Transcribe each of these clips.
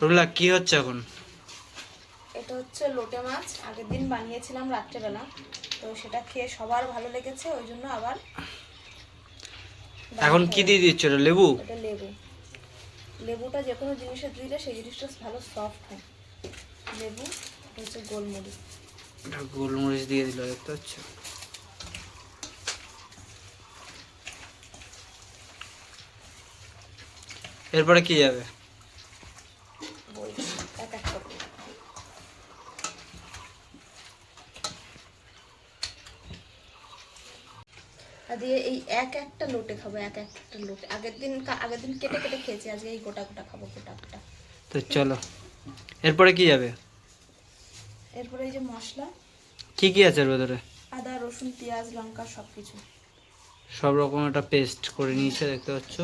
রুলা কি হচ্ছে এখন? এটা হচ্ছে লোটে মাছ। আগের দিন বানিয়েছিলাম রাত্রেবেলা। তো সেটা খেয়ে সবার ভালো লেগেছে ওই জন্য আবার এখন কি দিয়ে দিচ্ছ এটা লেবু? এটা লেবু। লেবুটা যে কোনো জিনিসে দিলে সেই জিনিসটা ভালো সফট হয়। লেবু হচ্ছে গোলমরিচ। এটা গোলমরিচ দিয়ে দিল দেখতে পাচ্ছ? এরপরে কি যাবে বই এক এক করে আর দিয়ে এই এক একটা লোটে খাব এক একটা লোটে। আগের দিন কা- আগের দিন কেটে কেটে খেয়েছি আজকে এই গোটা গোটা খাব গোটা গোটা। তো চলো। এরপরে কি যাবে? এরপরে এই যে মশলা কি কি আছে এর ভেতরে? আদা রসুন পেঁয়াজ লঙ্কা সব কিছু সব রকম একটা পেস্ট করে নিয়েছে দেখতে পাচ্ছ?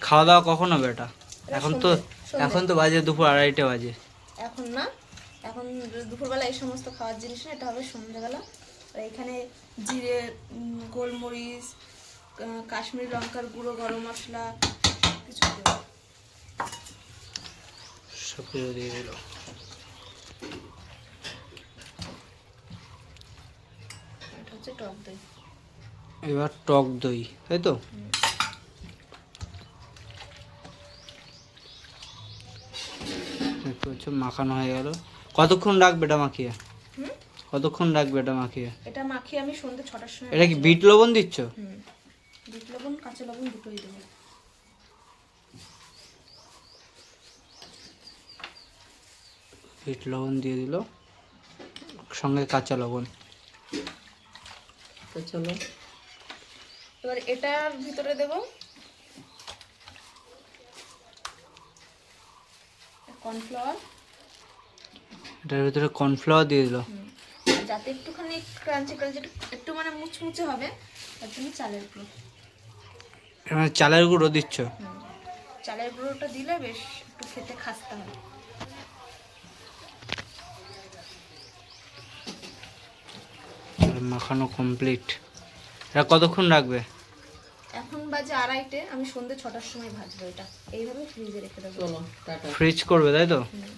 খাওয়া দাওয়া কখন হবে এটা? এখন তো এখন তো বাজে দুপুর আড়াইটে বাজে। এখন না? এখন দুপুরবেলা এই সমস্ত খাওয়ার জিনিস না এটা হবে সন্ধ্যেবেলা। আর এখানে জিরে গোলমরিচ কাশ্মীরি লঙ্কার গুঁড়ো গরম মশলা কিছু সব কিছু দিয়ে দিল এটা হচ্ছে টক দই। এবার টক দই তাই তো? দেখতে পাচ্ছ মাখানো হয়ে গেল। কতক্ষণ রাখবে এটা মাখিয়ে? কতক্ষণ রাখবে এটা মাখিয়ে? এটা মাখিয়ে আমি সন্ধ্যে ছটার সময় এটা কি বিট লবণ দিচ্ছ? হুম। বিট লবণ কাঁচা লবণ দুটোই দেবো। বিট লবণ দিয়ে দিল সঙ্গে কাঁচা লবণ। তো চলো। এবার এটার ভিতরে দেবো। কর্নফ্লাওয়ার। এটার ভিতরে কর্নফ্লাওয়ার দিয়ে দিল যাতে একটুখানি ক্রাঞ্চি ক্রাঞ্চি একটু মানে মুচমুচে হবে তার জন্য চালের গুঁড়ো। মধ্যে চালের গুঁড়ো দিচ্ছ? চালের গুঁড়োটা দিলে বেশ একটু খেতে খাস্তা হয়। আর মাখানো কমপ্লিট এটা কতক্ষণ রাখবে? এখন বাজে আড়াইটে আমি সন্ধ্যে ছটার সময় ভাজবো এটা। এইভাবে ফ্রিজে রেখে দেবো। ফ্রিজ করবে তাই তো হুম।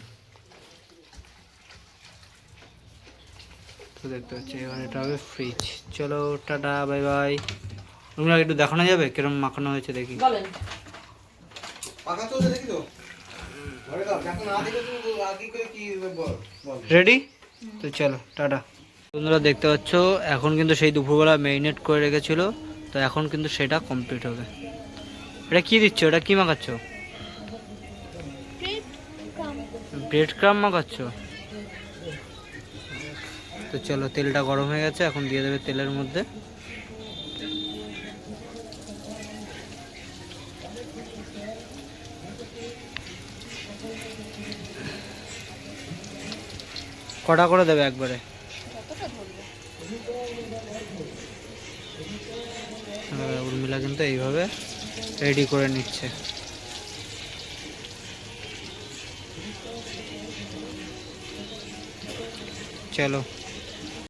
তো দেখতে পাচ্ছি এবার এটা হবে ফ্রিজ চলো টাটা বাই বাই তোমরা একটু দেখানো যাবে? কিরম মাখানো হয়েছে দেখি। রেডি তো। চলো টাটা। বন্ধুরা দেখতে পাচ্ছ এখন কিন্তু সেই দুপুরবেলা ম্যারিনেট করে রেখেছিল তো এখন কিন্তু সেটা কমপ্লিট হবে। এটা কি দিচ্ছ? এটা কি মাখাচ্ছ? ব্রেড ক্রাম মাখাচ্ছ? তো চলো তেলটা গরম হয়ে গেছে এখন দিয়ে দেবে তেলের মধ্যে। কটা করে দেবে একবারে? আহ, উর্মিলা কিন্তু এইভাবে রেডি করে নিচ্ছে। চলো।